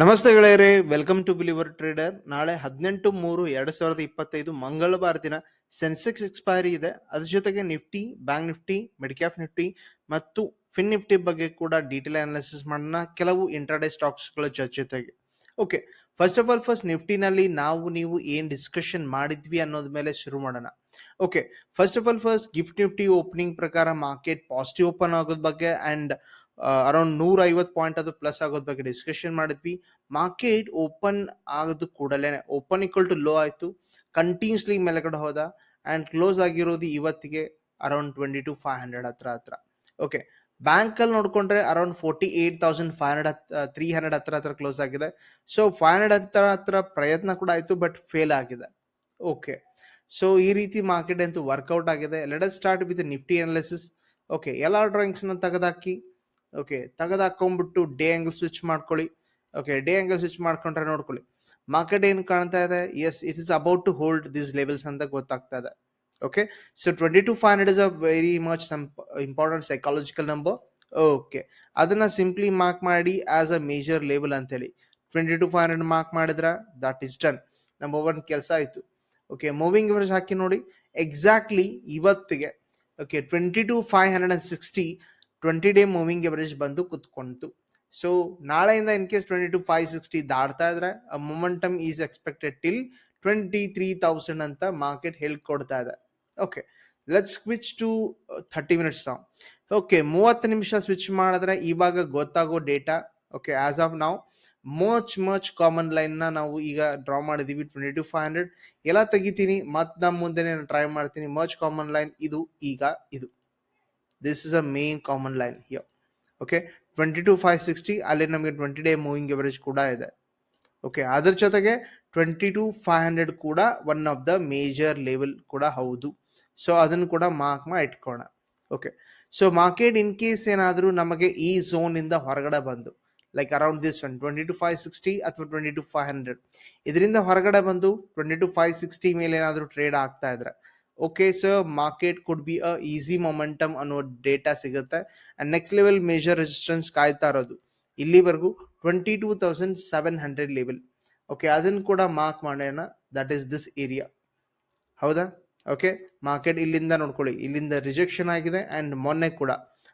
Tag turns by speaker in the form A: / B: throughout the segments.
A: ನಮಸ್ತೆ ಗೆಳೆಯರೆ welcome to believer trader ನಾಳೆ ಹದಿನೆಂಟು ಮೂರು ಎರಡ್ ಸಾವಿರದ ಇಪ್ಪತ್ತೈದು ಮಂಗಳವಾರ ದಿನ ಸೆನ್ಸೆಕ್ಸ್ ಎಕ್ಸ್ಪೈರಿ ಇದೆ. ಅದ್ರ ಜೊತೆಗೆ Nifty bank Nifty midcap Nifty ಮತ್ತು ಫಿನ್ ನಿಫ್ಟಿ ಬಗ್ಗೆ ಕೂಡ ಡೀಟೇಲ್ ಅನಾಲಿಸಿಸ್ ಮಾಡೋಣ. ಕೆಲವು ಇಂಟ್ರಾಡೇ ಸ್ಟಾಕ್ಸ್ಗಳ ಜೊತೆಗೆ. Okay first of all first ನಿಫ್ಟಿನಲ್ಲಿ ನಾವು, ನೀವು ಏನ್ ಡಿಸ್ಕಷನ್ ಮಾಡಿದ್ವಿ ಅನ್ನೋದ ಮೇಲೆ ಶುರು ಮಾಡೋಣ. Okay first of all first gift Nifty opening ಪ್ರಕಾರ ಮಾರ್ಕೆಟ್ ಪಾಸಿಟಿವ್ ಓಪನ್ ಆಗೋದ್ ಬಗ್ಗೆ ಅಂಡ್ ಅರೌಂಡ್ ನೂರ ಐವತ್ತು ಪಾಯಿಂಟ್ ಅದು ಪ್ಲಸ್ ಆಗೋದ್ ಬಗ್ಗೆ ಡಿಸ್ಕಷನ್ ಮಾಡಿದ್ವಿ. ಮಾರ್ಕೆಟ್ ಓಪನ್ ಆಗೋದು ಕೂಡಲೇ ಓಪನ್ ಈಕ್ವಲ್ ಟು ಲೋ ಆಯ್ತು. ಕಂಟಿನ್ಯೂಸ್ಲಿ ಮೇಲೆಗಡೆ ಹೋದ ಅಂಡ್ ಕ್ಲೋಸ್ ಆಗಿರೋದು ಇವತ್ತಿಗೆ around twenty two five hundred ಹತ್ರ ಹತ್ರ. ಓಕೆ ಬ್ಯಾಂಕ್ ಅಲ್ಲಿ ನೋಡ್ಕೊಂಡ್ರೆ around forty eight thousand five hundred three hundred ಹತ್ರ ಹತ್ರ ಕ್ಲೋಸ್ ಆಗಿದೆ. ಸೊ ಫೈವ್ ಹಂಡ್ರೆಡ್ ಹತ್ರ ಹತ್ರ ಪ್ರಯತ್ನ ಕೂಡ ಆಯ್ತು ಬಟ್ ಫೇಲ್ ಆಗಿದೆ. ಓಕೆ ಸೊ ಈ ರೀತಿ ಮಾರ್ಕೆಟ್ ಅಂತೂ ವರ್ಕೌಟ್ ಆಗಿದೆ. Let start with Nifty analysis okay ಎಲ್ಲ ಡ್ರಾಯಿಂಗ್ಸ್ನ ತೆಗೆದಾಕಿ. ಓಕೆ ತೆಗೆದಾಕೊಂಡ್ಬಿಟ್ಟು ಡೇ ಆಂಗಲ್ ಸ್ವಿಚ್ ಮಾಡ್ಕೊಳ್ಳಿ. ಓಕೆ ಡೇ ಆಂಗಲ್ ಸ್ವಿಚ್ ಮಾಡ್ಕೊಂಡ್ರೆ ನೋಡ್ಕೊಳ್ಳಿ. ಮಾರ್ಕೆಟ್ ಏನು ಕಾಣ್ತಾ ಇದೆ? Yes it is about to hold this levels ಅಂತ ಗೊತ್ತಾಗ್ತಾ ಇದೆ. Okay so twenty two five hundred is a very much some important psychological number okay ಅದನ್ನ ಸಿಂಪ್ಲಿ ಮಾರ್ಕ್ ಮಾಡಿ ಆಸ್ ಅ ಮೇಜರ್ ಲೆವೆಲ್ ಅಂತ ಹೇಳಿ twenty two five hundred mark ಮಾಡಿದ್ರೆ that is done number one ಕೆಲಸ ಆಯ್ತು. Okay moving average ಹಾಕಿ ನೋಡಿ. Exactly ಇವತ್ತಿಗೆ okay twenty two five hundred and sixty twenty day moving average ಬಂದು ಕುತ್ಕೊಂತು ಸೊ ನಾಳೆಯಿಂದ in case twenty two five sixty ದಾಡ್ತಾ ಇದ್ರೆ momentum is expected till twenty three thousand ಅಂತ ಮಾರ್ಕೆಟ್ ಹೇಳ್ಕೊಡ್ತಾ ಇದೆ. Okay let switch to thirty minutes ನಾವು okay ಮೂವತ್ತು ನಿಮಿಷ ಸ್ವಿಚ್ ಮಾಡಿದ್ರೆ ಇವಾಗ ಗೊತ್ತಾಗೋ ಡೇಟಾ ಓಕೆ ಆಸ್ ಆಫ್ ನಾವು ಮಚ್ ಮಚ್ ಕಾಮನ್ ಲೈನ್ನ ನಾವು ಈಗ ಡ್ರಾ ಮಾಡಿದೀವಿ ಟ್ವೆಂಟಿ ಟು ಫೈವ್ ಹಂಡ್ರೆಡ್ ಎಲ್ಲ ತೆಗಿತೀನಿ, ಮತ್ತೆ ನಮ್ಮ ಮುಂದೆ ಟ್ರೈ ಮಾಡ್ತೀನಿ ಮಚ್ ಕಾಮನ್ ಲೈನ್ ಇದು, ಈಗ ಇದು. This is a main common line here. Okay? Twenty two five sixty ಅಲ್ಲಿ ನಮಗೆ ಟ್ವೆಂಟಿ ಡೇ ಮೂವಿಂಗ್ ಎವರೇಜ್ ಕೂಡ ಇದೆ. ಓಕೆ ಅದರ ಜೊತೆಗೆ ಟ್ವೆಂಟಿ ಟು ಫೈವ್ ಹಂಡ್ರೆಡ್ ಕೂಡ one of the major level ಕೂಡ ಹೌದು. ಸೊ ಅದನ್ನು ಕೂಡ ಮಾರ್ಕ್ ಮಾಡಿ ಇಟ್ಕೋಣ. Okay so market in case ಏನಾದರೂ ನಮಗೆ ಈ ಝೋನ್ ಇಂದ ಹೊರಗಡೆ ಬಂದು like around this one twenty two five sixty ಅಥವಾ ಟ್ವೆಂಟಿ ಟು ಫೈವ್ ಹಂಡ್ರೆಡ್ ಇದರಿಂದ ಹೊರಗಡೆ ಬಂದು ಟ್ವೆಂಟಿ ಟು ಫೈವ್ ಸಿಕ್ಸ್ಟಿ ಮೇಲೆ ಏನಾದರೂ ಟ್ರೇಡ್ ಆಗ್ತಾ ಇದ್ರೆ okay sir market could be a easy momentum ಅನ್ನೋ ಡೇಟಾ ಸಿಗುತ್ತೆ. And next level major resistance ಕಾಯ್ತಾ ಇರೋದು. ಇಲ್ಲಿವರೆಗೂ twenty two thousand seven hundred level okay ಅದನ್ನು ಕೂಡ ಮಾರ್ಕ್ ಮಾಡೋಣ. ದಟ್ ಈಸ್ ದಿಸ್ ಏರಿಯಾ ಹೌದಾ? ಓಕೆ ಮಾರ್ಕೆಟ್ ಇಲ್ಲಿಂದ ನೋಡ್ಕೊಳ್ಳಿ. ಇಲ್ಲಿಂದ ರಿಜೆಕ್ಷನ್ ಆಗಿದೆ ಅಂಡ್ ಮೊನ್ನೆ ಕೂಡ.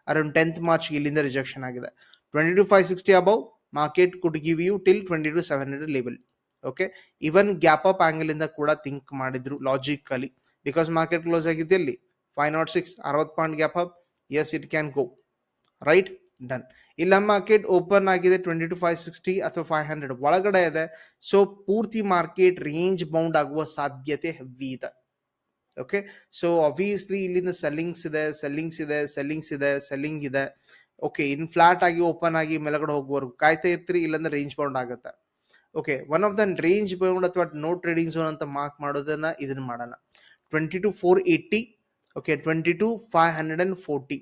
A: ಅರೌಂಡ್ ಟೆಂತ್ ಮಾರ್ಚ್ ಇಲ್ಲಿಂದ ರಿಜೆಕ್ಷನ್ ಆಗಿದೆ. Twenty two five sixty above market could give you till twenty two seven hundred level okay even gap up ಆ್ಯಂಗಲಿಂದ ಕೂಡ ಥಿಂಕ್ ಮಾಡಿದ್ರು ಲಾಜಿಕಲಿ ಬಿಕಾಸ್ ಮಾರ್ಕೆಟ್ ಕ್ಲೋಸ್ ಆಗಿದ್ದು ಎಲ್ಲಿ ಫೈವ್ ನಾಟ್ ಸಿಕ್ಸ್ ಅರವತ್ತು point gap up yes it can go right done ಇಲ್ಲ market open ಆಗಿದೆ twenty two five sixty ಅಥವಾ five hundred ಒಳಗಡೆ ಇದೆ. ಸೊ ಪೂರ್ತಿ ಮಾರ್ಕೆಟ್ ರೇಂಜ್ ಬೌಂಡ್ ಆಗುವ ಸಾಧ್ಯತೆ ಹೆವಿ ಇದೆ. ಓಕೆ ಸೊ ಅಬ್ವಿಯಸ್ಲಿ ಇಲ್ಲಿಂದ ಸೆಲ್ಲಿಂಗ್ಸ್ ಇದೆ ಸೆಲ್ಲಿಂಗ್ಸ್ ಇದೆ ಸೆಲ್ಲಿಂಗ್ಸ್ ಇದೆ ಸೆಲ್ಲಿಂಗ್ ಇದೆ. ಓಕೆ ಇನ್ ಫ್ಲಾಟ್ ಆಗಿ ಓಪನ್ ಆಗಿ ಮೇಲಗಡೆ ಹೋಗುವವರೆಗೂ ಕಾಯ್ತಾ ಇರ್ತೀರಿ, ಇಲ್ಲಾಂದ್ರೆ ರೇಂಜ್ ಬೌಂಡ್ ಆಗುತ್ತೆ. Okay one of the range bound ಅಥವಾ ನೋ ಟ್ರೇಡಿಂಗ್ ಝೋನ್ ಅಂತ ಮಾರ್ಕ್ ಮಾಡೋದನ್ನ ಇದನ್ನ ಮಾಡೋಣ. Twenty two four eighty okay twenty two five hundred and forty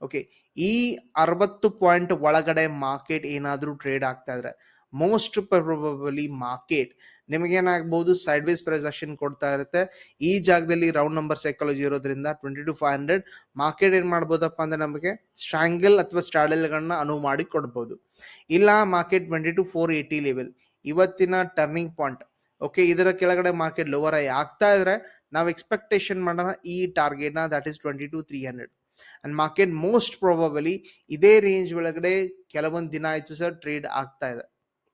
A: okay ಈ ಅರವತ್ತು ಪಾಯಿಂಟ್ ಒಳಗಡೆ ಮಾರ್ಕೆಟ್ ಏನಾದರೂ ಟ್ರೇಡ್ ಆಗ್ತಾ ಇದ್ರೆ ಮೋಸ್ಟ್ ಪ್ರೊಬಲಿ ಮಾರ್ಕೆಟ್ ನಿಮಗೇನಾಗ್ಬೋದು ಸೈಡ್ ವೇಸ್ ಪ್ರೈಸ್ ಆಕ್ಷನ್ ಕೊಡ್ತಾ ಇರುತ್ತೆ. ಈ ಜಾಗದಲ್ಲಿ ರೌಂಡ್ ನಂಬರ್ ಸೈಕಾಲಜಿ ಇರೋದ್ರಿಂದ twenty two five hundred market ಏನು ಮಾಡ್ಬೋದಪ್ಪ ಅಂದರೆ ನಮಗೆ ಸ್ಟ್ರಾಂಗಲ್ ಅಥವಾ ಸ್ಟ್ರಾಡಲ್ಗಳನ್ನ ಅನುವು ಮಾಡಿ ಕೊಡ್ಬೋದು. ಇಲ್ಲ market twenty two four eighty level ಇವತ್ತಿನ ಟರ್ನಿಂಗ್ ಪಾಯಿಂಟ್ ಓಕೆ ಇದರ ಕೆಳಗಡೆ ಮಾರ್ಕೆಟ್ ಲೋವರ್ ಆಗಿ ಆಗ್ತಾ ಇದ್ರೆ ನಾವು ಎಕ್ಸ್ಪೆಕ್ಟೇಷನ್ ಮಾಡೋಣ ಈ ಟಾರ್ಗೆಟ್ನ that is twenty two three hundred and market most probably ಇದೇ ರೇಂಜ್ ಒಳಗಡೆ ಕೆಲವೊಂದು ದಿನ ಆಯ್ತು ಸರ್ ಟ್ರೇಡ್ ಆಗ್ತಾ ಇದೆ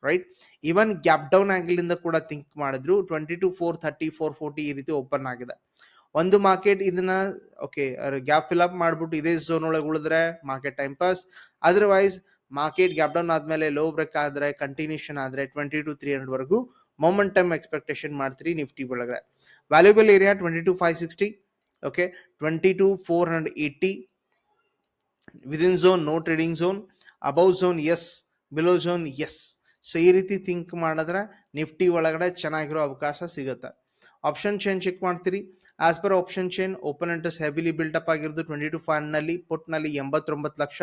A: right even gap down angle ಇಂದ ಕೂಡ ಥಿಂಕ್ ಮಾಡಿದ್ರು twenty two four thirty four forty ಈ ರೀತಿ ಓಪನ್ ಆಗಿದೆ. ಒಂದು ಮಾರ್ಕೆಟ್ ಇದನ್ನ ಓಕೆ ಗ್ಯಾಪ್ ಫಿಲ್ ಅಪ್ ಮಾಡ್ಬಿಟ್ಟು ಇದೇ ಝೋನ್ ಒಳಗೆ ಉಳಿದ್ರೆ market time pass otherwise market gap down ಆದ್ಮೇಲೆ ಲೋ ಬ್ರೇಕ್ ಆದ್ರೆ ಕಂಟಿನ್ಯೂಷನ್ ಆದ್ರೆ ಟ್ವೆಂಟಿ ಟು ತ್ರೀ ಹಂಡ್ರೆಡ್ ವರೆಗೂ ಮೊಮೆಂಟಮ್ ಎಕ್ಸ್ಪೆಕ್ಟೇಷನ್ ಮಾಡ್ತೀರಿ ನಿಫ್ಟಿ ಒಳಗಡೆ. Valuable area twenty two five sixty okay twenty two four hundred eighty within zone no trading zone above zone yes below zone yes so ಈ ರೀತಿ think ಮಾಡಿದ್ರೆ Nifty ಒಳಗಡೆ ಚೆನ್ನಾಗಿರೋ ಅವಕಾಶ ಸಿಗುತ್ತೆ. ಆಪ್ಷನ್ ಚೇನ್ ಚೆಕ್ ಮಾಡ್ತೀರಿ. As per option chain open interest heavily built up ಆಗಿರೋದು twenty two ಫೈವ್ನಲ್ಲಿ ನಲ್ಲಿ ಪುಟ್ನಲ್ಲಿ ಎಂಬತ್ತೊಂಬತ್ತು ಲಕ್ಷ,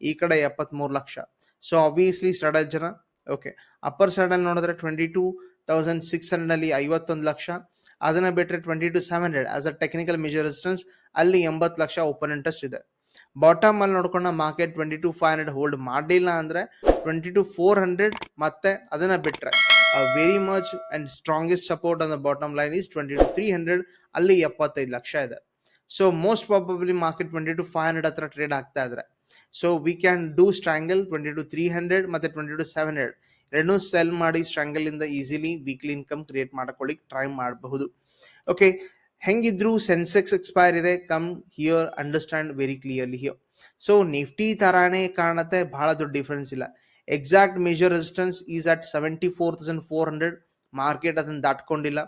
A: ಈ ಕಡೆ ಎಪ್ಪತ್ಮೂರು ಲಕ್ಷ. ಸೊ ಆಬ್ವಿಯಸ್ಲಿ ಸ್ಟಡಲ್ ಜನ ಓಕೆ ಅಪ್ಪರ್ ಸೈಡ್ ಅಲ್ಲಿ ನೋಡಿದ್ರೆ ಟ್ವೆಂಟಿ ಟೂ ತೌಸಂಡ್ ಸಿಕ್ಸ್ ಹಂಡ್ರೆಡ್ನಲ್ಲಿ ಐವತ್ತೊಂದು ಲಕ್ಷ. ಅದನ್ನ ಬಿಟ್ಟರೆ twenty two seven hundred as a technical major resistance ಅಲ್ಲಿ ಎಂಬತ್ತು ಲಕ್ಷ ಓಪನ್ ಇಂಟ್ರೆಸ್ಟ್ ಇದೆ. ಬಾಟಮ್ ಅಲ್ಲಿ ನೋಡ್ಕೊಂಡ market twenty two five hundred hold ಮಾಡಲಿಲ್ಲ ಅಂದ್ರೆ ಟ್ವೆಂಟಿ ಟು ಫೋರ್ ಹಂಡ್ರೆಡ್ ಮತ್ತೆ ಅದನ್ನ ಬಿಟ್ರೆ very much and strongest support on the bottom line is twenty two three hundred ಅಲ್ಲಿ ಎಪ್ಪತ್ತೈದು ಲಕ್ಷ ಇದೆ. So most probably market twenty two five hundred ಹತ್ರ trade ಆಗ್ತಾ ಇದ್ರೆ. So we can do strangle twenty two three hundred ಮತ್ತೆ twenty two seven hundred ಎರಡನ್ನೂ sell ಮಾಡಿ strangle ಇಂದ ಈಸಿಲಿ ವೀಕ್ಲಿ ಇನ್ಕಮ್ ಕ್ರಿಯೇಟ್ ಮಾಡ್ಕೊಳ್ಳಿಕ್ ಟ್ರೈ ಮಾಡಬಹುದು. ಓಕೆ ಹೆಂಗಿದ್ರು ಸೆನ್ಸೆಕ್ಸ್ ಎಕ್ಸ್ಪೈರ್ ಇದೆ. Come here understand very clearly here so Nifty ತರಾನೇ ಕಾಣತ್ತೆ. ಬಹಳ ದೊಡ್ಡ ಡಿಫ್ರೆನ್ಸ್ ಇಲ್ಲ. Exact major resistance is at seventy four thousand four hundred market ಅದನ್ನ ದಾಟ್ಕೊಂಡಿಲ್ಲ.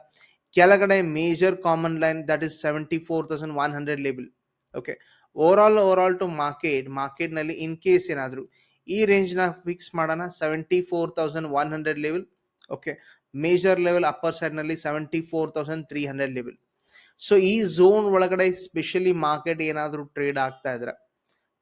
A: ಕೆಳಗಡೆ major common line that is seventy four thousand one hundred label okay over all over all to market ಮಾರ್ಕೆಟ್ನಲ್ಲಿ in case ಏನಾದ್ರು ಈ ರೇಂಜ್ನ fix ಮಾಡೋಣ. Seventy four thousand one hundred level okay major level upper ಸೈಡ್ನಲ್ಲಿ seventy four thousand three hundred level so ಈ zone ಒಳಗಡೆ specially market ಏನಾದರೂ trade ಆಗ್ತಾ ಇದ್ರೆ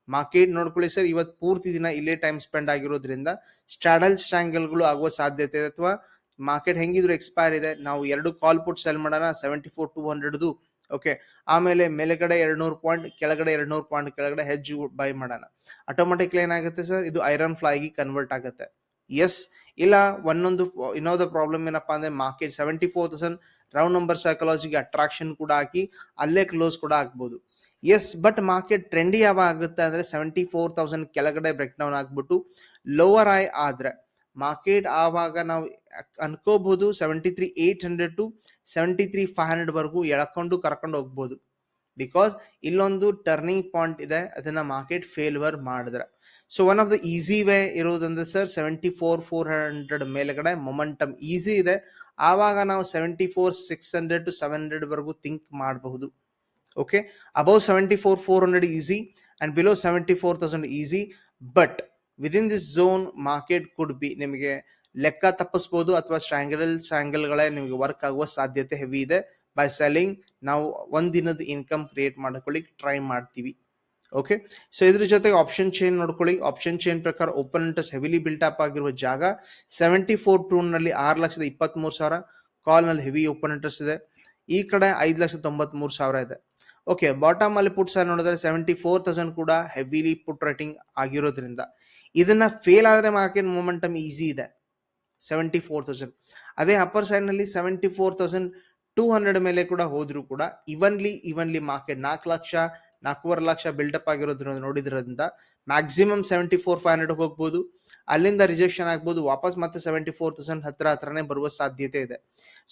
A: ಮಾರ್ಕೆಟ್ ನೋಡ್ಕೊಳ್ಳಿ ಸರ್ ಇವತ್ತು ಪೂರ್ತಿ ದಿನ ಇಲ್ಲೇ ಟೈಮ್ ಸ್ಪೆಂಡ್ ಆಗಿರೋದ್ರಿಂದ ಸ್ಟ್ರಾಡಲ್ ಸ್ಟ್ರಾಂಗಲ್ಗಳು ಆಗುವ ಸಾಧ್ಯತೆ ಇದೆ. ಅಥವಾ ಮಾರ್ಕೆಟ್ ಹೆಂಗಿದ್ರು ಎಕ್ಸ್ಪೈರ್ ಇದೆ, ನಾವು ಎರಡು ಕಾಲ್ ಪುಟ್ ಸೆಲ್ ಮಾಡೋಣ. ಸೆವೆಂಟಿ ಫೋರ್ ಟೂ ಹಂಡ್ರೆಡ್ದು ಓಕೆ ಆಮೇಲೆ ಮೇಲೆಗಡೆ ಎರಡು ನೂರು ಪಾಯಿಂಟ್ ಕೆಳಗಡೆ ಎರಡು ನೂರು ಪಾಯಿಂಟ್ ಕೆಳಗಡೆ ಹೆಜ್ಜು ಬೈ ಮಾಡೋಣ. ಆಟೋಮೆಟಿಕ್ಲಿ ಏನಾಗುತ್ತೆ ಸರ್ ಇದು ಐರನ್ ಫ್ಲೈಗೆ ಕನ್ವರ್ಟ್ ಆಗುತ್ತೆ. ಎಸ್ ಇಲ್ಲ, ಒಂದೊಂದು ಇನ್ನೊಂದು ಪ್ರಾಬ್ಲಮ್ ಏನಪ್ಪಾ ಅಂದ್ರೆ market seventy four thousand round number ಸೈಕಾಲಜಿಗೆ attraction ಕೂಡ ಹಾಕಿ ಅಲ್ಲೇ ಕ್ಲೋಸ್ ಕೂಡ ಆಗ್ಬೋದು. ಎಸ್ ಬಟ್ ಮಾರ್ಕೆಟ್ ಟ್ರೆಂಡಿ ಯಾವಾಗ ಆಗುತ್ತೆ ಅಂದ್ರೆ ಸೆವೆಂಟಿ ಫೋರ್ ತೌಸಂಡ್ ಕೆಳಗಡೆ ಬ್ರೇಕ್ ಡೌನ್ ಆಗ್ಬಿಟ್ಟು ಲೋವರ್ ಐ ಆದ್ರೆ. ಮಾರ್ಕೆಟ್ ಆವಾಗ ನಾವು ಅನ್ಕೋಬಹುದು seventy three eight hundred to seventy three five ಹಂಡ್ರೆಡ್ವರೆಗೂ ಎಳ್ಕೊಂಡು ಕರ್ಕೊಂಡು ಹೋಗ್ಬೋದು. ಬಿಕಾಸ್ ಇಲ್ಲೊಂದು ಟರ್ನಿಂಗ್ ಪಾಯಿಂಟ್ ಇದೆ, ಅದನ್ನ ಮಾರ್ಕೆಟ್ ಫೇಲ್ವರ್ ಮಾಡಿದ್ರೆ. So one of the easy way ಇರೋದಂದ್ರೆ sir seventy four four hundred ಮೇಲ್ಗಡೆ ಮೊಮೆಂಟಮ್ ಈಸಿ ಇದೆ. ಆವಾಗ ನಾವು seventy four six hundred to seven ಹಂಡ್ರೆಡ್ವರೆಗೂ think ಮಾಡಬಹುದು. Okay above seventy four four hundred easy and below seventy four thousand easy but within this zone market could be ನಿಮಗೆ ಲೆಕ್ಕ ತಪ್ಪಿಸ್ಬೋದು ಅಥವಾ ಸ್ಟ್ರಾಂಗಲ್ ಸ್ಟ್ರಾಂಗಲ್ಗಳೇ ನಿಮಗೆ work ಆಗುವ ಸಾಧ್ಯತೆ ಹೆವಿ ಇದೆ. ಬೈ ಸೆಲ್ಲಿಂಗ್ ನಾವು ಒಂದಿನದ ಇನ್ಕಮ್ ಕ್ರಿಯೇಟ್ ಮಾಡ್ಕೊಳ್ಳಿಕ್ ಟ್ರೈ ಮಾಡ್ತೀವಿ. ಓಕೆ ಸೊ ಇದ್ರ ಜೊತೆಗೆ ಆಪ್ಷನ್ ಚೈನ್ ನೋಡ್ಕೊಳ್ಳಿ. ಆಪ್ಷನ್ ಚೈನ್ ಪ್ರಕಾರ open interest heavily built up ಆಗಿರುವ ಜಾಗ ಸೆವೆಂಟಿ ಫೋರ್ ಟೂನಲ್ಲಿ ನಲ್ಲಿ ಆರು ಲಕ್ಷದ ಇಪ್ಪತ್ತ್ ಮೂರು ಸಾವಿರ. ಕಾಲ್ನಲ್ಲಿ ಹೆವಿ ಓಪನ್ ಇಂಟ್ರೆಸ್ಟ್ ಇದೆ. ಈ ಕಡೆ ಐದು ಲಕ್ಷದ ತೊಂಬತ್ ಮೂರು ಸಾವಿರ ಇದೆ. ಓಕೆ ಬಾಟಮ್ ಅಲ್ಲಿ ಪುಟ್ ಸೈಡ್ ನೋಡಿದ್ರೆ ಸೆವೆಂಟಿ ಫೋರ್ ತೌಸಂಡ್ ಕೂಡ ಹೆವಿಲಿ ಪುಟ್ ರೇಟಿಂಗ್ ಆಗಿರೋದ್ರಿಂದ ಇದನ್ನ ಫೇಲ್ ಆದ್ರೆ ಮಾರ್ಕೆಟ್ ಮೊಮೆಂಟಮ್ ಈಸಿ ಇದೆ. ಸೆವೆಂಟಿ ಫೋರ್ ತೌಸಂಡ್ ಅದೇ ಅಪ್ಪರ್ ಸೈಡ್ನಲ್ಲಿ seventy four thousand two hundred ಮೇಲೆ ಕೂಡ ಹೋದ್ರು ಕೂಡ ಇವನ್ಲಿ ಇವನ್ಲಿ ಮಾರ್ಕೆಟ್ ನಾಲ್ಕು ಲಕ್ಷ ನಾಲ್ಕೂವರೆ ಲಕ್ಷ ಬಿಲ್ಡಪ್ ಆಗಿರೋದ್ರಿಂದ ನೋಡಿದ್ರಿಂದ maximum seventy four five hundred ಹೋಗ್ಬೋದು. ಅಲ್ಲಿಂದ ರಿಜೆಕ್ಷನ್ ಆಗ್ಬೋದು. ವಾಪಸ್ ಮತ್ತೆ ಸೆವೆಂಟಿ ಫೋರ್ ತೌಸಂಡ್ ಹತ್ರ ಹತ್ರನೇ ಬರುವ ಸಾಧ್ಯತೆ ಇದೆ.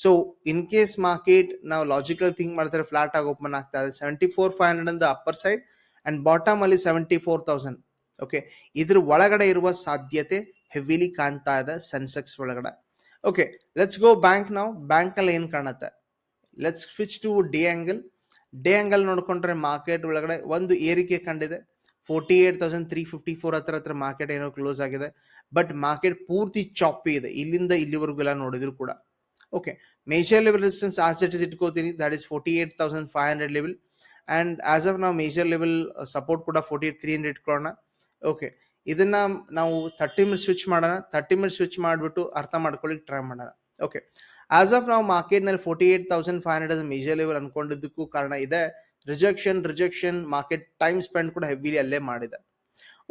A: ಸೊ ಇನ್ ಕೇಸ್ ಮಾರ್ಕೆಟ್ ನಾವು ಲಾಜಿಕಲ್ ಥಿಂಕ್ ಮಾಡಿದ್ರೆ ಫ್ಲಾಟ್ ಆಗಿ ಓಪನ್ ಆಗ್ತಾ ಇದೆ. ಸೆವೆಂಟಿ ಫೋರ್ ಫೈವ್ ಹಂಡ್ರೆಡ್ ಅಂದ ಅಪ್ಪರ್ ಸೈಡ್ ಅಂಡ್ ಬಾಟಮ್ ಅಲ್ಲಿ ಸೆವೆಂಟಿ ಫೋರ್ ತೌಸಂಡ್ ಓಕೆ ಇದ್ರ ಒಳಗಡೆ ಇರುವ ಸಾಧ್ಯತೆ ಹೆವಿಲಿ ಕಾಣ್ತಾ ಇದೆ ಸೆನ್ಸೆಕ್ಸ್ ಒಳಗಡೆ. ಓಕೆ ಲೆಟ್ಸ್ ಗೋ ಬ್ಯಾಂಕ್ ನಾವು ಬ್ಯಾಂಕ್ ಅಲ್ಲಿ ಏನ್ ಕಾಣುತ್ತೆ? Let's switch to the angle day angle ನೋಡ್ಕೊಂಡ್ರೆ ಮಾರ್ಕೆಟ್ ಒಳಗಡೆ ಒಂದು ಏರಿಕೆ ಕಂಡಿದೆ. Forty eight thousand three fifty four ಹತ್ರ ಹತ್ರ ಮಾರ್ಕೆಟ್ ಏನೋ ಕ್ಲೋಸ್ ಆಗಿದೆ. ಬಟ್ ಮಾರ್ಕೆಟ್ ಪೂರ್ತಿ ಚಾಪಿ ಇದೆ. ಇಲ್ಲಿಂದ ಇಲ್ಲಿವರೆಗೂ ಎಲ್ಲ ನೋಡಿದ್ರು ಕೂಡ. Okay major level resistance as it is ಇಟ್ಕೋತೀನಿ. That is forty eight thousand five hundred level and as of ನಾವು ಮೇಜರ್ ಲೆವೆಲ್ ಸಪೋರ್ಟ್ ಕೂಡ ಫೋರ್ಟಿ ಏಟ್ ತ್ರೀ ಹಂಡ್ರೆಡ್ ಇಟ್ಕೊಳ್ಳೋಣ ಓಕೆ ಇದನ್ನ ನಾವು ಥರ್ಟಿ ಮಿನಿಟ್ಸ್ ಸ್ವಿಚ್ ಮಾಡೋಣ. ಥರ್ಟಿ ಮಿನಿಟ್ಸ್ ಸ್ವಿಚ್ ಮಾಡಿಬಿಟ್ಟು ಅರ್ಥ ಮಾಡ್ಕೊಳ್ಳಿಕ್ಕೆ try ಮಾಡೋಣ. ಓಕೆ ಆಸ್ ಆಫ್ ನಾವು ಮಾರ್ಕೆಟ್ನಲ್ಲಿ forty eight thousand five hundred major level ಅನ್ಕೊಂಡಿದ್ದಕ್ಕೂ ಕಾರಣ ಇದೆ. Rejection rejection market time spend ಕೂಡ ಹೆವಿಲಿ ಅಲ್ಲೇ ಮಾಡಿದೆ.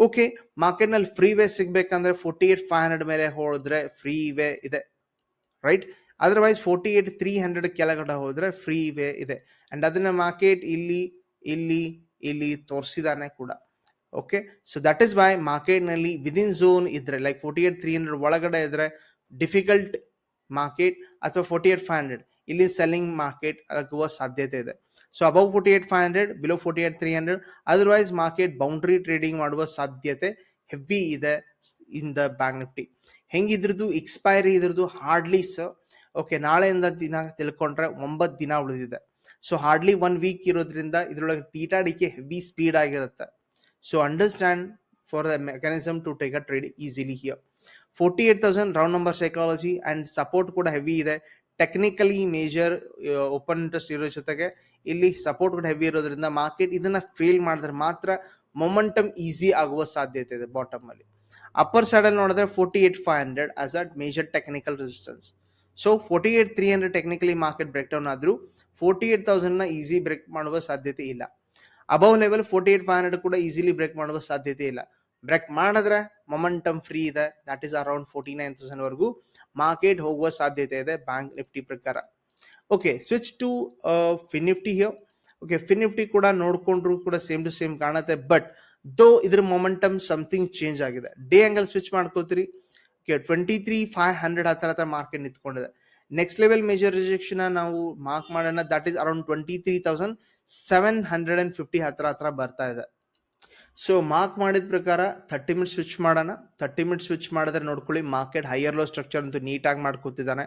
A: ಓಕೆ ಮಾರ್ಕೆಟ್ನಲ್ಲಿ ಫ್ರೀ ವೇ ಸಿಗ್ಬೇಕಂದ್ರೆ ಫೋರ್ಟಿ ಏಟ್ ಫೈವ್ ಹಂಡ್ರೆಡ್ ಮೇಲೆ ಹೋದ್ರೆ ಫ್ರೀ ವೇ ಇದೆ. Right otherwise forty eight three hundred ಕೆಳಗಡೆ ಹೋದ್ರೆ ಫ್ರೀ ವೇ ಇದೆ. ಅಂಡ್ ಅದನ್ನ ಮಾರ್ಕೆಟ್ ಇಲ್ಲಿ ಇಲ್ಲಿ ಇಲ್ಲಿ ತೋರಿಸಿದಾನೆ ಕೂಡ. Okay so that is why ಮಾರ್ಕೆಟ್ನಲ್ಲಿ ವಿದಿನ್ ಝೋನ್ ಇದ್ರೆ like forty eight three hundred ಒಳಗಡೆ ಇದ್ರೆ ಡಿಫಿಕಲ್ಟ್ ಮಾರ್ಕೆಟ್ ಅಥವಾ ಫೋರ್ಟಿ ಏಟ್ ಫೈವ್ ಹಂಡ್ರೆಡ್ ಇಲ್ಲಿ ಸೆಲ್ಲಿಂಗ್ ಮಾರ್ಕೆಟ್ ಆಗುವ ಸಾಧ್ಯತೆ ಇದೆ. So above forty eight five hundred below forty eight three hundred otherwise market boundary trading ಮಾಡುವ ಸಾಧ್ಯತೆ ಹೆವಿ ಇದೆ ಇನ್ ದ ಬ್ಯಾಂಕ್ ನಿಫ್ಟಿ ಹೆಂಗಿದ್ರದ್ದು ಎಕ್ಸ್ಪೈರಿ ಇದ್ರದ್ದು ಹಾರ್ಡ್ಲಿ ಸರ್ ಓಕೆ ನಾಳೆಯಿಂದ ದಿನ ತಿಳ್ಕೊಂಡ್ರೆ ಒಂಬತ್ತು ದಿನ ಉಳಿದಿದೆ. ಸೊ ಹಾರ್ಡ್ಲಿ ಒನ್ ವೀಕ್ ಇರೋದ್ರಿಂದ ಇದ್ರೊಳಗೆ ತೀಟಾಡಿಕೆ ಹೆವಿ ಸ್ಪೀಡ್ ಆಗಿರುತ್ತೆ. So understand for the mechanism to take a trade easily here forty eight thousand round number psychology and support ಕೂಡ ಹೆವಿ ಇದೆ. ಟೆಕ್ನಿಕಲಿ ಮೇಜರ್ ಓಪನ್ ಇಂಟ್ರೆಸ್ಟ್ ಇರೋ ಜೊತೆಗೆ ಇಲ್ಲಿ ಸಪೋರ್ಟ್ ಕೂಡ ಹೆವಿ ಇರೋದ್ರಿಂದ ಮಾರ್ಕೆಟ್ ಇದನ್ನ ಫೇಲ್ ಮಾಡಿದ್ರೆ ಮಾತ್ರ ಮೊಮೆಂಟಮ್ ಈಸಿ ಆಗುವ ಸಾಧ್ಯತೆ ಇದೆ ಬಾಟಮ್ ಅಲ್ಲಿ. ಅಪ್ಪರ್ ಸೈಡ್ ಅಲ್ಲಿ ನೋಡಿದ್ರೆ forty eight five hundred as a major technical resistance so forty eight three hundred technically market break down ಆದ್ರೂ ಫೋರ್ಟಿ ಏಟ್ ತೌಸಂಡ್ನ ಈಸಿ ಬ್ರೇಕ್ ಮಾಡುವ ಸಾಧ್ಯತೆ ಇಲ್ಲ. Above level forty eight five hundred ಕೂಡ easily break ಮಾಡುವ ಸಾಧ್ಯತೆ ಇಲ್ಲ. ಬ್ರೇಕ್ ಮಾಡಿದ್ರೆ ಮೊಮೆಂಟಮ್ ಫ್ರೀ ಇದೆ. That is around forty nine thousand ವರೆಗೂ ಮಾರ್ಕೆಟ್ ಹೋಗುವ ಸಾಧ್ಯತೆ ಇದೆ ಬ್ಯಾಂಕ್ ನಿಫ್ಟಿ ಪ್ರಕಾರ. Okay switch to Fin Nifty here okay Fin Nifty ಕೂಡ ನೋಡ್ಕೊಂಡ್ರು ಕೂಡ ಸೇಮ್ ಟು ಸೇಮ್ ಕಾಣುತ್ತೆ. ಬಟ್ ದೋ ಇದ್ರ ಮೊಮೆಂಟಮ್ ಸಮಥಿಂಗ್ ಚೇಂಜ್ ಆಗಿದೆ. ಡೇ ಆಂಗಲ್ ಸ್ವಿಚ್ ಮಾಡ್ಕೋತೀರಿ. Okay twenty three five hundred ಹತ್ರ ಹತ್ರ ಮಾರ್ಕೆಟ್ ನಿಂತ್ಕೊಂಡಿದೆ. ನೆಕ್ಸ್ಟ್ ಲೆವೆಲ್ ಮೇಜರ್ ರಿಜೆಕ್ಷನ್ ನಾವು ಮಾರ್ಕ್ ಮಾಡೋಣ. That is around twenty three thousand seven hundred and fifty ಹತ್ರ ಹತ್ರ ಬರ್ತಾ ಇದೆ. ಸೊ ಮಾರ್ಕ್ ಮಾಡಿದ ಪ್ರಕಾರ ತರ್ಟಿ ಮಿನಿಟ್ ಸ್ವಿಚ್ ಮಾಡೋಣ. ತರ್ಟಿ ಮಿನಿಟ್ ಸ್ವಿಚ್ ಮಾಡಿದ್ರೆ ನೋಡ್ಕೊಳ್ಳಿ ಮಾರ್ಕೆಟ್ ಹೈಯರ್ ಲೋ ಸ್ಟ್ರಕ್ಚರ್ ಅಂತೂ ನೀಟಾಗಿ ಮಾಡ್ಕೊತಿದ್ದಾನೆ.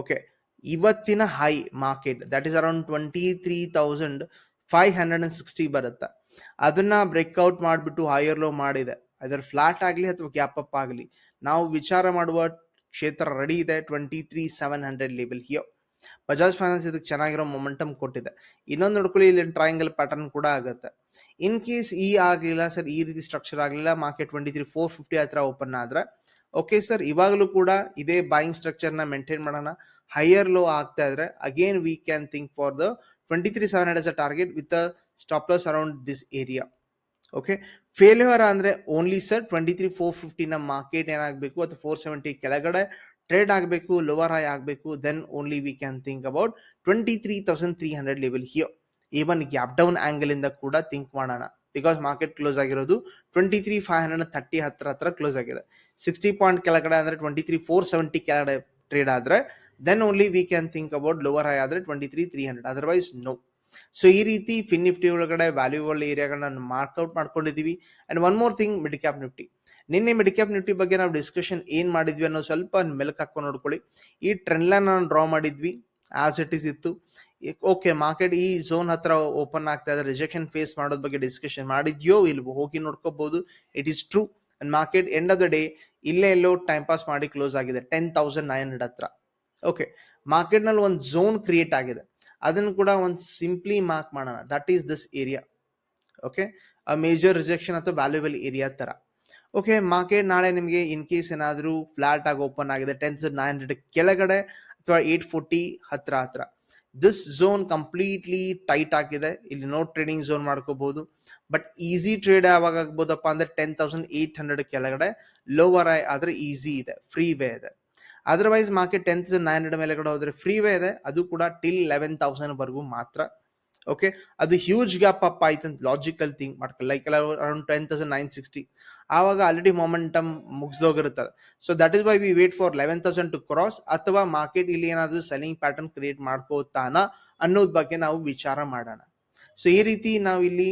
A: ಓಕೆ ಇವತ್ತಿನ high market that is around twenty three thousand five hundred and sixty ಬರುತ್ತೆ. ಅದನ್ನ ಬ್ರೇಕ್ಔಟ್ ಮಾಡಿಬಿಟ್ಟು ಹೈಯರ್ ಲೋ ಮಾಡಿದೆ. ಅದರ ಫ್ಲಾಟ್ ಆಗಲಿ ಅಥವಾ ಗ್ಯಾಪ್ ಅಪ್ ಆಗಲಿ. ನಾವು ವಿಚಾರ ಮಾಡುವ ಕ್ಷೇತ್ರ ರೆಡಿ ಇದೆ twenty three seven hundred level here Bajaj Finance ಇದಕ್ಕೆ ಚೆನ್ನಾಗಿರೋ ಮೊಮೆಂಟಮ್ ಕೊಟ್ಟಿದೆ. ಇನ್ನೊಂದು ನೋಡ್ಕೊಳ್ಳಿ, ಇಲ್ಲಿ ಟ್ರಯಾಂಗಲ್ ಪ್ಯಾಟರ್ನ್ ಕೂಡ ಆಗುತ್ತೆ. ಇನ್ ಕೇಸ್ ಈ ಆಗಲಿಲ್ಲ ಸರ್ ಈ ರೀತಿ ಸ್ಟ್ರಕ್ಚರ್ ಆಗಲಿಲ್ಲ market twenty three four fifty ಹತ್ರ ಓಪನ್ ಆದ್ರೆ ಓಕೆ ಸರ್ ಇವಾಗಲೂ ಕೂಡ ಇದೇ ಬಾಯಿಂಗ್ ಸ್ಟ್ರಕ್ಚರ್ನ ಮೇಂಟೈನ್ ಮಾಡೋಣ. ಹೈಯರ್ ಲೋ ಆಗ್ತಾ ಇದ್ರೆ again we can think for the twenty three seven hundred a target with stop loss around this area okay failure ಅಂದ್ರೆ only sir twenty three four ಫಿಫ್ಟಿನ market ಏನಾಗಬೇಕು, ಅಥವಾ ಫೋರ್ ಸೆವೆಂಟಿ ಕೆಳಗಡೆ trade ಆಗಬೇಕು lower high ಆಗಬೇಕು then only we can think about twenty three thousand three hundred level ಹಿಯೋ even gap down angle ಇಂದ ಕೂಡ think ಮಾಡೋಣ. Because market close ಆಗಿರೋದು twenty three five hundred thirty ಹತ್ರ ಹತ್ರ ಕ್ಲೋಸ್ ಆಗಿದೆ. ಸಿಕ್ಸ್ಟಿ ಪಾಯಿಂಟ್ ಕೆಳಗಡೆ ಅಂದ್ರೆ ಟ್ವೆಂಟಿ ತ್ರೀ ಫೋರ್ ಸೆವೆಂಟಿ ಕೆಳಗಡೆ ಟ್ರೇಡ್ ಆದ್ರೆ then only we can think about lower high ಆದ್ರೆ twenty three three hundred otherwise no so ಈ ರೀತಿ ಫಿನ್ ನಿಫ್ಟಿ ಒಳಗಡೆ ವ್ಯಾಲ್ಯೂಬಲ್ ಏರಿಯಾಗಳನ್ನ ಮಾರ್ಕ್ಔಟ್ ಮಾಡ್ಕೊಂಡಿದ್ದೀವಿ and one more thing midcap Nifty ನಿನ್ನೆ ಮಿಡಿಕ್ಯಾಪ್ ನಿಫ್ಟಿ ಬಗ್ಗೆ ನಾವು ಡಿಸ್ಕಷನ್ ಏನ್ ಮಾಡಿದ್ವಿ ಅನ್ನೋ ಸ್ವಲ್ಪ ಮೆಲಕ್ ಹಾಕೊಂಡು ನೋಡ್ಕೊಳ್ಳಿ. ಈ ಟ್ರೆಂಡ್ ಲೈನ್ ನಾನು ಡ್ರಾ ಮಾಡಿದ್ವಿ ಆಸ್ ಇಟ್ ಈಸ್ ಇತ್ತು. ಓಕೆ ಮಾರ್ಕೆಟ್ ಈ ಝೋನ್ ಹತ್ರ ಓಪನ್ ಆಗ್ತಾ ಇದೆ. ರಿಜೆಕ್ಷನ್ ಫೇಸ್ ಮಾಡೋದ್ ಬಗ್ಗೆ ಡಿಸ್ಕಷನ್ ಮಾಡಿದ್ಯೋ ಇಲ್ವೋ ಹೋಗಿ ನೋಡ್ಕೋಬಹುದು it is true and market end of the day ಇಲ್ಲೇ ಎಲ್ಲೋ ಟೈಮ್ ಪಾಸ್ ಮಾಡಿ ಕ್ಲೋಸ್ ಆಗಿದೆ. ಟೆನ್ ತೌಸಂಡ್ ನೈನ್ ಹಂಡ್ರೆಡ್ ಹತ್ರ. ಓಕೆ ಮಾರ್ಕೆಟ್ನಲ್ಲಿ ಒಂದು ಝೋನ್ ಕ್ರಿಯೇಟ್ ಆಗಿದೆ. ಅದನ್ನು ಕೂಡ ಒಂದು ಸಿಂಪ್ಲಿ ಮಾರ್ಕ್ ಮಾಡೋಣ. That is this area okay a major rejection ಅಥವಾ ವ್ಯಾಲ್ಯೂಬಲ್ ಏರಿಯಾ ತರ. ಓಕೆ ಮಾರ್ಕೆಟ್ ನಾಳೆ ನಿಮಗೆ ಇನ್ ಕೇಸ್ ಏನಾದರೂ ಫ್ಲಾಟ್ ಆಗಿ ಓಪನ್ ಆಗಿದೆ ಟೆನ್ ನೈನ್ ಹಂಡ್ರೆಡ್ ಕೆಳಗಡೆ ಅಥವಾ ಏಟ್ ಫೋರ್ಟಿ ಹತ್ರ ಹತ್ರ. ದಿಸ್ ಝೋನ್ ಕಂಪ್ಲೀಟ್ಲಿ ಟೈಟ್ ಆಗಿದೆ. ಇಲ್ಲಿ ನೋ ಟ್ರೇಡಿಂಗ್ ಝೋನ್ ಮಾಡ್ಕೋಬಹುದು. ಬಟ್ ಈಸಿ ಟ್ರೇಡ್ ಯಾವಾಗ ಆಗ್ಬೋದಪ್ಪ ಅಂದ್ರೆ ಟೆನ್ ತೌಸಂಡ್ ಏಟ್ ಹಂಡ್ರೆಡ್ ಕೆಳಗಡೆ. ಲೋವರ್ ಆದ್ರೆ ಈಸಿ ಇದೆ. ಫ್ರೀ ವೇ ಇದೆ. Otherwise market ten thousand nine hundred ಮೇಲೆಗಡೆ ಹೋದ್ರೆ ಫ್ರೀ ವೇ ಇದೆ. ಅದು ಕೂಡ ಟಿಲ್ ಲೆವೆನ್ ತೌಸಂಡ್ ವರೆಗೂ ಮಾತ್ರ. ಓಕೆ ಅದು ಹ್ಯೂಜ್ ಗ್ಯಾಪ್ ಅಪ್ ಆಯ್ತು ಅಂತ ಲಾಜಿಕಲ್ ಥಿಂಗ್ ಮಾಡ್ಕೊಳ್ಳಿ. Like around ten thousand nine sixty ಆವಾಗ already momentum ಮುಗಿಸ್ದೋಗಿರುತ್ತದೆ so that is why we wait for eleven thousand to cross ಅಥವಾ ಮಾರ್ಕೆಟ್ ಇಲ್ಲಿ ಏನಾದರೂ ಸೆಲ್ಲಿಂಗ್ ಪ್ಯಾಟರ್ನ್ ಕ್ರಿಯೇಟ್ ಮಾಡ್ಕೋತಾನ ಅನ್ನೋದ್ ಬಗ್ಗೆ ನಾವು ವಿಚಾರ ಮಾಡೋಣ. ಸೊ ಈ ರೀತಿ ನಾವು ಇಲ್ಲಿ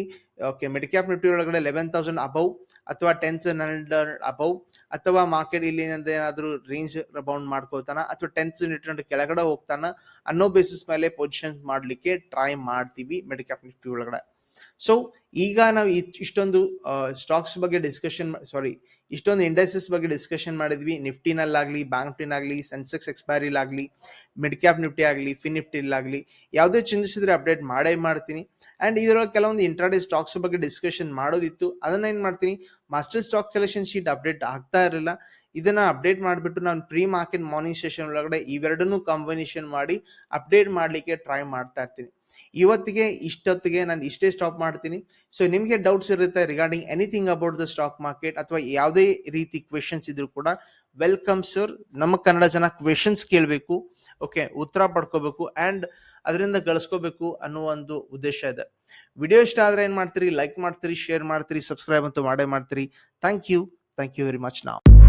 A: ಓಕೆ ಮೆಡಿಕ್ಯಾಪ್ ನಿಫ್ಟಿ ಒಳಗಡೆ ಲೆವೆನ್ ತೌಸಂಡ್ ಅಬೌವ್ ಅಥವಾ ಟೆನ್ ಹಂಡ್ರೆಡ್ ಅಬೌವ್ ಅಥವಾ ಮಾರ್ಕೆಟ್ ಇಲ್ಲಿ ಏನಾದರೂ ರೇಂಜ್ ರಬೌಂಡ್ ಮಾಡ್ಕೋತಾನ ಅಥವಾ ಟೆನ್ ಹಂಡ್ರೆಡ್ ಕೆಳಗಡೆ ಹೋಗ್ತಾನ ಅನ್ನೋ ಬೇಸಿಸ್ ಮೇಲೆ ಪೊಸಿಷನ್ ಮಾಡ್ಲಿಕ್ಕೆ ಟ್ರೈ ಮಾಡ್ತೀವಿ ಮೆಡಿಕ್ಯಾಪ್ ನಿಫ್ಟಿ ಒಳಗಡೆ. ಸೊ ಈಗ ನಾವು ಇಷ್ಟೊಂದು ಸ್ಟಾಕ್ಸ್ ಬಗ್ಗೆ ಡಿಸ್ಕಷನ್ ಸಾರಿ ಇಷ್ಟೊಂದು ಇಂಡಸ್ಟ್ರೀಸ್ ಬಗ್ಗೆ ಡಿಸ್ಕಷನ್ ಮಾಡಿದ್ವಿ. ನಿಫ್ಟಿನಲ್ಲಾಗಲಿ ಬ್ಯಾಂಕ್ ನಿಫ್ಟಿನಾಗ್ಲಿ ಸೆನ್ಸೆಕ್ಸ್ ಎಕ್ಸ್ಪೈರಿಲಾಗಲಿ ಮಿಡ್ ಕ್ಯಾಪ್ ನಿಫ್ಟಿ ಆಗಲಿ ಫಿನ್ ನಿಫ್ಟಿಲಾಗಲಿ ಯಾವುದೇ ಚಿಂತಿಸಿದ್ರೆ ಅಪ್ಡೇಟ್ ಮಾಡೇ ಮಾಡ್ತೀನಿ. ಆ್ಯಂಡ್ ಇದರೊಳಗೆ ಕೆಲವೊಂದು ಇಂಟ್ರಾಡೇ ಸ್ಟಾಕ್ಸ್ ಬಗ್ಗೆ ಡಿಸ್ಕಷನ್ ಮಾಡೋದಿತ್ತು. ಅದನ್ನ ಏನು ಮಾಡ್ತೀನಿ? Master stock selection sheet update ಆಗ್ತಾ ಇರಲಿಲ್ಲ. ಇದನ್ನ ಅಪ್ಡೇಟ್ ಮಾಡಿಬಿಟ್ಟು ನಾನು ಪ್ರೀ ಮಾರ್ಕೆಟ್ ಮಾರ್ನಿಂಗ್ ಸೆಷನ್ ಒಳಗಡೆ ಇವೆರಡನ್ನೂ ಕಾಂಬಿನೇಷನ್ ಮಾಡಿ ಅಪ್ಡೇಟ್ ಮಾಡ್ಲಿಕ್ಕೆ ಟ್ರೈ ಮಾಡ್ತಾ ಇರ್ತೀನಿ. ಇವತ್ತಿಗೆ, ಇಷ್ಟೊತ್ತಿಗೆ ನಾನು ಇಷ್ಟೇ ಸ್ಟಾಪ್ ಮಾಡ್ತೀನಿ. ಸೊ ನಿಮಗೆ ಡೌಟ್ಸ್ ಇರುತ್ತೆ regarding anything about the stock market ಅಥವಾ ಯಾವುದೇ ರೀತಿ ಕ್ವೆಶನ್ಸ್ ಇದ್ರು ಕೂಡ ವೆಲ್ಕಮ್ ಸರ್ ನಮ್ಮ ಕನ್ನಡ ಜನ ಕ್ವೆಶನ್ಸ್ ಕೇಳಬೇಕು ಓಕೆ ಉತ್ತರ ಪಡ್ಕೋಬೇಕು ಆ್ಯಂಡ್ ಅದರಿಂದ ಗಳಿಸ್ಕೋಬೇಕು ಅನ್ನೋ ಒಂದು ಉದ್ದೇಶ ಇದೆ. ವಿಡಿಯೋ ಇಷ್ಟ ಆದ್ರೆ ಏನು ಮಾಡ್ತೀರಿ? ಲೈಕ್ ಮಾಡ್ತೀರಿ ಶೇರ್ ಮಾಡ್ತೀರಿ ಸಬ್ಸ್ಕ್ರೈಬ್ ಅಂತೂ ಮಾಡೇ ಮಾಡ್ತೀರಿ. Thank you thank you very much ನಾವು